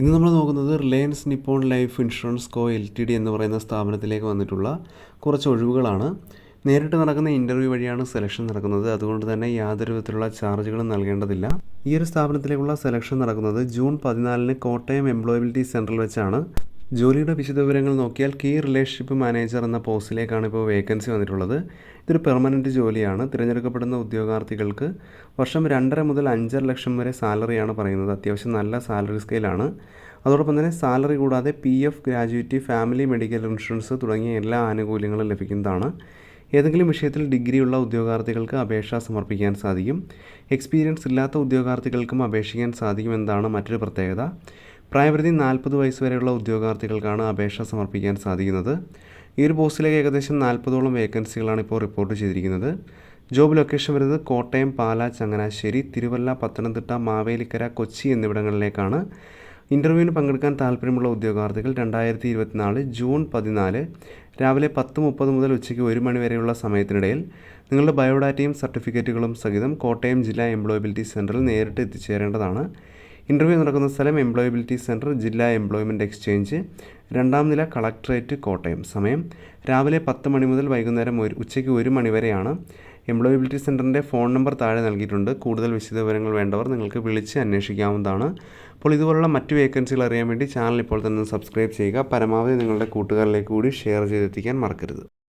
ഇന്ന് നമ്മൾ നോക്കുന്നത് Reliance Nippon life insurance co L T D എന്ന് പറയുന്ന സ്ഥാപനത്തിലേക്ക് വന്നിട്ടുള്ള കുറച്ച് ഒഴിവുകളാണ്. നേരിട്ട് നടക്കുന്ന ഇന്റർവ്യൂ വഴിയാണ് സെലക്ഷൻ നടക്കുന്നത്. അതുകൊണ്ട് തന്നെ യാതൊരു വിധത്തിലുള്ള ചാർജുകളും നൽകേണ്ടതില്ല. ഈ ഒരു സ്ഥാപനത്തിലേക്കുള്ള സെലക്ഷൻ നടക്കുന്നത് ജൂൺ പതിനാലിന് കോട്ടയം എംപ്ലോയബിലിറ്റി സെന്ററിൽ വെച്ചാണ്. ജോലിയുടെ വിശദവിവരങ്ങൾ നോക്കിയാൽ കീ റിലേഷൻഷിപ്പ് മാനേജർ എന്ന പോസ്റ്റിലേക്കാണ് ഇപ്പോൾ വേക്കൻസി വന്നിട്ടുള്ളത്. ഇതൊരു പെർമനന്റ് ജോലിയാണ്. തിരഞ്ഞെടുക്കപ്പെടുന്ന ഉദ്യോഗാർത്ഥികൾക്ക് വർഷം രണ്ടര മുതൽ അഞ്ചര ലക്ഷം വരെ സാലറിയാണ് പറയുന്നത്. അത്യാവശ്യം നല്ല സാലറി സ്കെയിലാണ് അതോടൊപ്പം തന്നെ സാലറി കൂടാതെ P F gratuity family medical insurance തുടങ്ങിയ എല്ലാ ആനുകൂല്യങ്ങളും ലഭിക്കുന്നതാണ്. ഏതെങ്കിലും വിഷയത്തിൽ ഡിഗ്രിയുള്ള ഉദ്യോഗാർത്ഥികൾക്ക് അപേക്ഷ സമർപ്പിക്കാൻ സാധിക്കും. എക്സ്പീരിയൻസ് ഇല്ലാത്ത ഉദ്യോഗാർത്ഥികൾക്കും അപേക്ഷിക്കാൻ സാധിക്കുമെന്നതാണ് മറ്റൊരു പ്രത്യേകത. പ്രായപരിധി നാൽപ്പത് വയസ്സ് വരെയുള്ള ഉദ്യോഗാർത്ഥികൾക്കാണ് അപേക്ഷ സമർപ്പിക്കാൻ സാധിക്കുന്നത്. ഈ ഒരു പോസ്റ്റിലേക്ക് ഏകദേശം നാൽപ്പതോളം വേക്കൻസികളാണ് ഇപ്പോൾ റിപ്പോർട്ട് ചെയ്തിരിക്കുന്നത്. ജോബ് ലൊക്കേഷൻ വരുന്നത് കോട്ടയം പാല ചങ്ങനാശ്ശേരി തിരുവല്ല പത്തനംതിട്ട മാവേലിക്കര കൊച്ചി എന്നിവിടങ്ങളിലേക്കാണ്. ഇന്റർവ്യൂവിന് പങ്കെടുക്കാൻ താല്പര്യമുള്ള ഉദ്യോഗാർത്ഥികൾ രണ്ടായിരത്തി ഇരുപത്തിനാല് ജൂൺ പതിനാല് രാവിലെ പത്ത് മുപ്പത് മുതൽ ഉച്ചയ്ക്ക് ഒരു മണി വരെയുള്ള സമയത്തിനിടയിൽ നിങ്ങളുടെ ബയോഡാറ്റയും സർട്ടിഫിക്കറ്റുകളും സഹിതം കോട്ടയം ജില്ലാ എംപ്ലോയബിലിറ്റി സെന്ററിൽ നേരിട്ട് എത്തിച്ചേരേണ്ടതാണ്. ഇന്റർവ്യൂ നടക്കുന്ന സ്ഥലം എംപ്ലോയബിലിറ്റി സെന്റർ ജില്ലാ എംപ്ലോയ്മെന്റ് എക്സ്ചേഞ്ച് രണ്ടാം നില കളക്ട്രേറ്റ് കോട്ടയം. സമയം രാവിലെ പത്ത് മണി മുതൽ വൈകുന്നേരം ഒരു ഉച്ചയ്ക്ക് ഒരു മണി വരെയാണ്. എംപ്ലോയബിലിറ്റി സെന്ററിന്റെ ഫോൺ നമ്പർ താഴെ നൽകിയിട്ടുണ്ട്. കൂടുതൽ വിശദവിവരങ്ങൾ വേണ്ടവർ നിങ്ങൾക്ക് വിളിച്ച് അന്വേഷിക്കാവുന്നതാണ്. അപ്പോൾ ഇതുപോലുള്ള മറ്റ് വേക്കൻസികൾ അറിയാൻ വേണ്ടി ചാനൽ ഇപ്പോൾ തന്നെ സബ്സ്ക്രൈബ് ചെയ്യുക. പരമാവധി നിങ്ങളുടെ കൂട്ടുകാരിലേക്ക് കൂടി ഷെയർ ചെയ്തെത്തിക്കാൻ മറക്കരുത്.